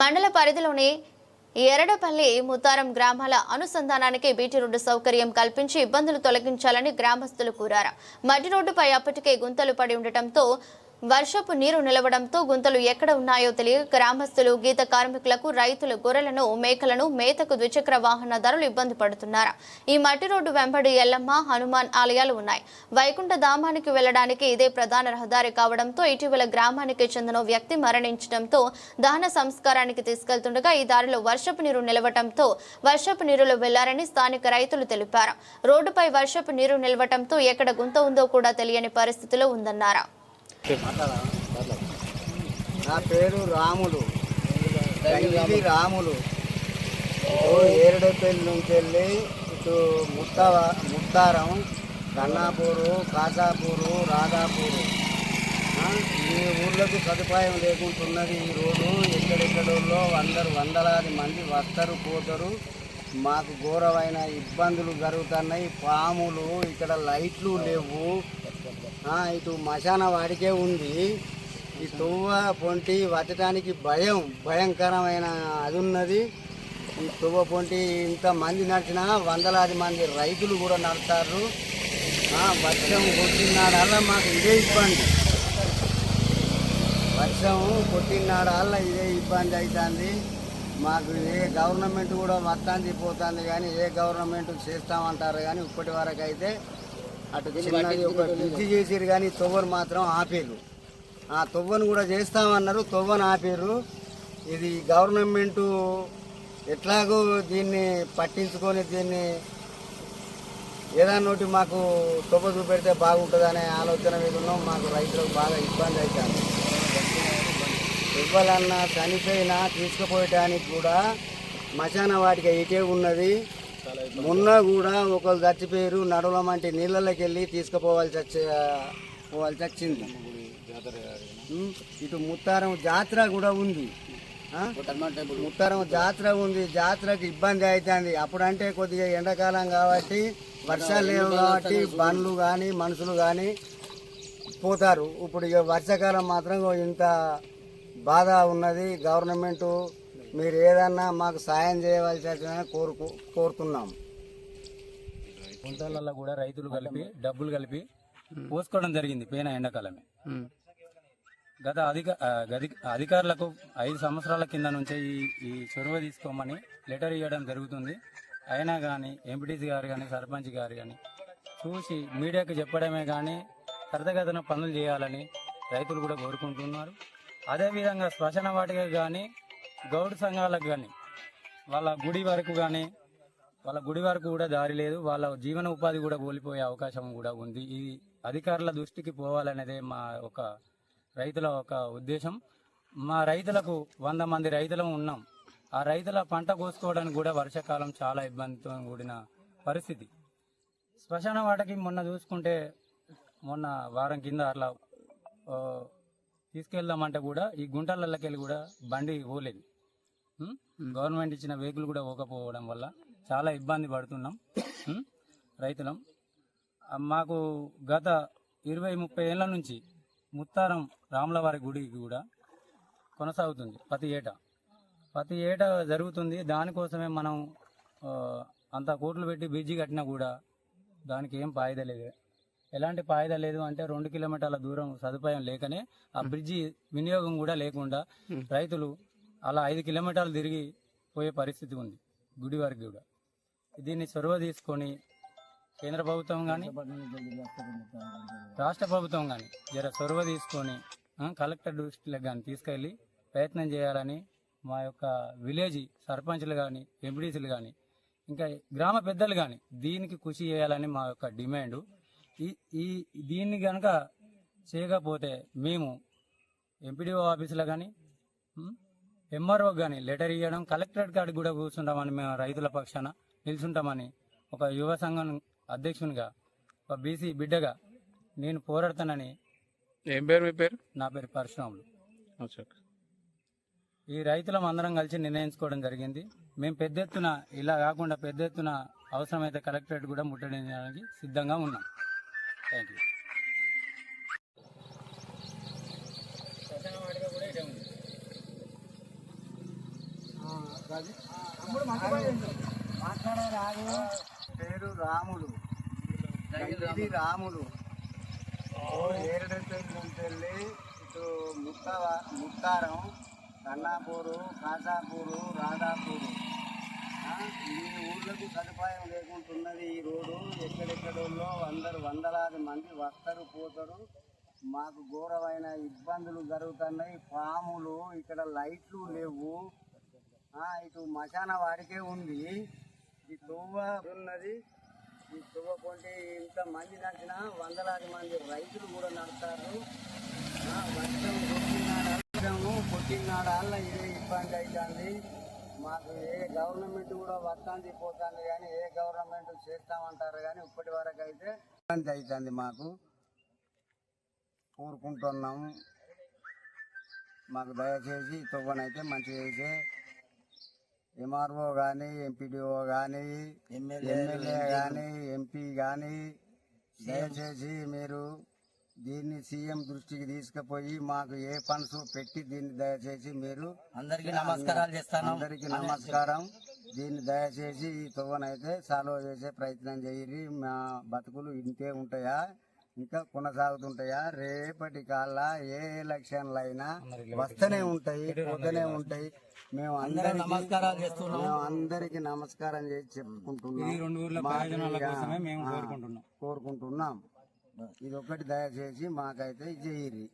మండల పరిధిలోని ఎరడపల్లి ముతారం గ్రామాల అనుసంధానానికి బీటీ రోడ్డు సౌకర్యం కల్పించి ఇబ్బందులు తొలగించాలని గ్రామస్తులు కోరారు. మట్టి రోడ్డుపై అప్పటికే గుంతలు పడి ఉండటంతో వర్షపు నీరు నిలవడంతో గుంతలు ఎక్కడ ఉన్నాయో తెలియక గ్రామస్తులు గీత కార్మికులకు రైతులు గొర్రెలను మేకలను మేతకు ద్విచక్ర వాహనదారులు ఇబ్బంది పడుతున్నారు. ఈ మట్టి రోడ్డు వెంబడి ఎల్లమ్మ హనుమాన్ ఆలయాలు ఉన్నాయి. వైకుంఠ ధామానికి వెళ్ళడానికి ఇదే ప్రధాన రహదారి కావడంతో ఇటీవల గ్రామానికి చెందిన వ్యక్తి మరణించడంతో దహన సంస్కారానికి తీసుకెళ్తుండగా ఈ దారిలో వర్షపు నీరు నిలవటంతో వర్షపు నీరులో వెళ్ళారని స్థానిక రైతులు తెలిపారు. రోడ్డుపై వర్షపు నీరు నిలవటంతో ఎక్కడ గుంత ఉందో కూడా తెలియని పరిస్థితిలో ఉందన్నారు. నా పేరు రాములు. గంగిలి రాములు. ఏరుడపల్లి నుంచి వెళ్ళి ఇటు ముత్త ముత్తారం కన్నాపూరు కాసాపూరు రాధాపూరు. ఈ ఊర్లకు సదుపాయం లేకుంటున్నది ఈ రోడ్డు ఎక్కడెక్కడో అందరు వందలాది మంది వస్తారు పోతారు. మాకు ఘోరమైన ఇబ్బందులు జరుగుతున్నాయి. పాములు ఇక్కడ లైట్లు లేవు. ఇటు మశాన వాడికే ఉంది. ఈ తువ్వ పొంటి వచ్చటానికి భయం భయంకరమైన అది ఉన్నది. ఈ తువ్వ పొంటి ఇంత మంది నడిచినా వందలాది మంది రైతులు కూడా నడతారు వర్షం కొట్టినాడల్లా మాకు ఇదే ఇబ్బంది. వర్షం కొట్టినాడల్లా ఇదే ఇబ్బంది అవుతుంది మాకు ఏ గవర్నమెంట్ కూడా మొత్తానికి పోతుంది కానీ ఏ గవర్నమెంట్ చేస్తామంటారు కానీ ఇప్పటి వరకు అయితే అటు చిన్నది ఒక బ్రిడ్జి చేసిరు కానీ తొవ్వను మాత్రం ఆపేరు. ఆ తొవ్వను కూడా చేస్తామన్నారు తొవ్వను ఆపేరు. ఇది గవర్నమెంట్ ఎట్లాగో దీన్ని పట్టించుకొని దీన్ని ఏదన్నా ఒకటి మాకు తొవ్వ చూపెడితే బాగుంటుంది అనే ఆలోచన మీద ఉన్నాం. మాకు రైతులకు బాగా ఇబ్బంది అవుతుంది ఇవ్వాలన్నా చనిపోయినా తీసుకుపోయటానికి కూడా మశాన వాటికి ఇటే ఉన్నది. మొన్న కూడా ఒకరు చచ్చిపోయారు నడవలమంటే నీళ్ళలోకి వెళ్ళి తీసుకుపోవాల్సి వచ్చే పోవాల్సి వచ్చింది. ఇటు ముత్తారం జాతర కూడా ఉంది. ముత్తారం జాతర ఉంది. జాతరకు ఇబ్బంది అవుతుంది అప్పుడంటే కొద్దిగా ఎండాకాలం కాబట్టి వర్షాలు లేవు కాబట్టి బండ్లు కానీ మనుషులు కానీ పోతారు. ఇప్పుడు ఇక వర్షాకాలం మాత్రం ఇంత బాధ ఉన్నది. గవర్నమెంటు మీరు ఏదన్నా మాకు సాయం చేయవలసి వచ్చిందని కోరుకు కోరుతున్నాం గుంటలలో కూడా రైతులు కలిపి డబ్బులు కలిపి పోసుకోవడం జరిగింది పోయిన ఎండాకాలమే. గత అధిక అధికారులకు ఐదు సంవత్సరాల కింద నుంచే ఈ ఈ చొరవ తీసుకోమని లెటర్ ఇవ్వడం జరుగుతుంది. అయినా కానీ ఎంపీటీసీ గారు కానీ సర్పంచ్ గారు కానీ చూసి మీడియాకు చెప్పడమే కానీ త్వరితగతిన పనులు చేయాలని రైతులు కూడా కోరుకుంటున్నారు. అదేవిధంగా శ్మశాన వాటికి కానీ గౌడ్ సంఘాలకు కానీ వాళ్ళ గుడి వరకు కానీ వాళ్ళ గుడి వరకు కూడా దారి లేదు. వాళ్ళ జీవన ఉపాధి కూడా కోల్పోయే అవకాశం కూడా ఉంది. ఇది అధికారుల దృష్టికి పోవాలనేదే మా ఒక రైతుల ఒక ఉద్దేశం. మా రైతులకు వంద మంది రైతులం ఉన్నాం. ఆ రైతుల పంట కోసుకోవడానికి కూడా వర్షాకాలం చాలా ఇబ్బందితో కూడిన పరిస్థితి. శ్మశాన వాటకి మొన్న చూసుకుంటే మొన్న వారం కింద అట్లా తీసుకెళ్దామంటే కూడా ఈ గుంటలకి వెళ్ళి కూడా బండి పోలేదు. గవర్నమెంట్ ఇచ్చిన వెహికల్ కూడా పోకపోవడం వల్ల చాలా ఇబ్బంది పడుతున్నాం? రైతులం. మాకు గత ఇరవై ముప్పై ఏళ్ళ నుంచి ముత్తారం రాములవారి గుడికి కూడా కొనసాగుతుంది ప్రతి ఏటా. ప్రతి ఏటా జరుగుతుంది. దానికోసమే మనం అంత కోట్లు పెట్టి బ్రిడ్జి కట్టినా కూడా దానికి ఏం ఫాయిదా లేదు. ఎలాంటి ఫాయిదా లేదు అంటే రెండు కిలోమీటర్ల దూరం సదుపాయం లేకనే ఆ బ్రిడ్జి వినియోగం కూడా లేకుండా రైతులు అలా ఐదు కిలోమీటర్లు తిరిగి పోయే పరిస్థితి ఉంది. గుడి వరకు కూడా. దీన్ని చొరవ తీసుకొని కేంద్ర ప్రభుత్వం కానీ రాష్ట్ర ప్రభుత్వం కానీ జర చొరవ తీసుకొని కలెక్టర్ దృష్టిలో కానీ తీసుకెళ్ళి ప్రయత్నం చేయాలని మా యొక్క విలేజ్ సర్పంచ్లు కానీ ఎంపీడీసీలు కానీ ఇంకా గ్రామ పెద్దలు కానీ దీనికి కృషి చేయాలని మా యొక్క డిమాండ్. ఈ ఈ దీన్ని కనుక చేయకపోతే మేము ఎంపీడీఓ ఆఫీసులో కానీ ఎంఆర్ఓ కానీ లెటర్ ఇవ్వడం కలెక్టరేట్ కాడికి కూడా కూర్చుంటామని మేము రైతుల పక్షాన నిల్చుంటామని ఒక యువ సంఘం అధ్యక్షునిగా ఒక బీసీ బిడ్డగా నేను పోరాడతానని ఏం పేరు మీ పేరు? నా పేరు పరశురాములు. ఈ రైతులం అందరం కలిసి నిర్ణయించుకోవడం జరిగింది. మేము పెద్ద ఎత్తున ఇలా కాకుండా పెద్ద ఎత్తున అవసరమైతే కలెక్టరేట్ కూడా ముట్టడించడానికి సిద్ధంగా ఉన్నాం. థ్యాంక్ యూ మాట్లాడరాదు పేరు రాములు. ఇది రాములు. ఏరడపల్లి నుంచి వెళ్ళి ఇటు ముత్త ముత్తారం కన్నాపూరు కాసాపూరు రాధాపూరు. ఈ ఊళ్ళకు సదుపాయం లేకుంటున్నది ఈ రోడ్డు. ఎక్కడెక్కడోళ్ళో అందరు వందలాది మంది వస్తారు పోతారు. మాకు ఘోరమైన ఇబ్బందులు జరుగుతున్నాయి. పాములు ఇక్కడ లైట్లు లేవు. ఇటు మశాన వాడికే ఉంది. ఈ తువ్వ ఉన్నది. ఈ తువ్వ కొంటే ఇంత మంది నడిచిన వందలాది మంది రైతులు కూడా నడుస్తారు. వర్షం కొట్టినాడు? వర్షము కొట్టినాడల్ల ఇదే ఇబ్బంది అవుతుంది మాకు ఏ గవర్నమెంట్ కూడా వస్తాంది పోతుంది కానీ ఏ గవర్నమెంట్ చేస్తామంటారు కానీ ఇప్పటి వరకు అయితే ఇబ్బంది అవుతుంది మాకు. కోరుకుంటున్నాము. మాకు దయచేసి తువ్వనైతే మంచిగా అయితే ఎంఆర్ఓ కానీ ఎంపీడీఓ కానీ ఎమ్మెల్యే కానీ ఎంపీ కానీ దయచేసి మీరు దీన్ని సీఎం దృష్టికి తీసుకుపోయి మాకు ఏ ఫండ్స్ పెట్టి దీన్ని దయచేసి మీరు అందరికీ నమస్కారాలు చేస్తాను. అందరికీ నమస్కారం. దీన్ని దయచేసి ఈ తువ్వనైతే సాల్వ్ చేసే ప్రయత్నం చేయరి మా బతుకులు ఇంతే ఉంటాయా? ఇంకా కొనసాగుతుంటాయా? రేపటి కాళ్ళ ఏ ఎలక్షన్లు అయినా వస్తూనే ఉంటాయి పోతూనే ఉంటాయి. మేము అందరికీ నమస్కారాలు చేస్తున్నాం. మేము అందరికీ నమస్కారం చేసి చెప్పుకుంటున్నాం. కోరుకుంటున్నాం. కోరుకుంటున్నాం. ఇది ఒకటి దయచేసి మాకైతే చేయరి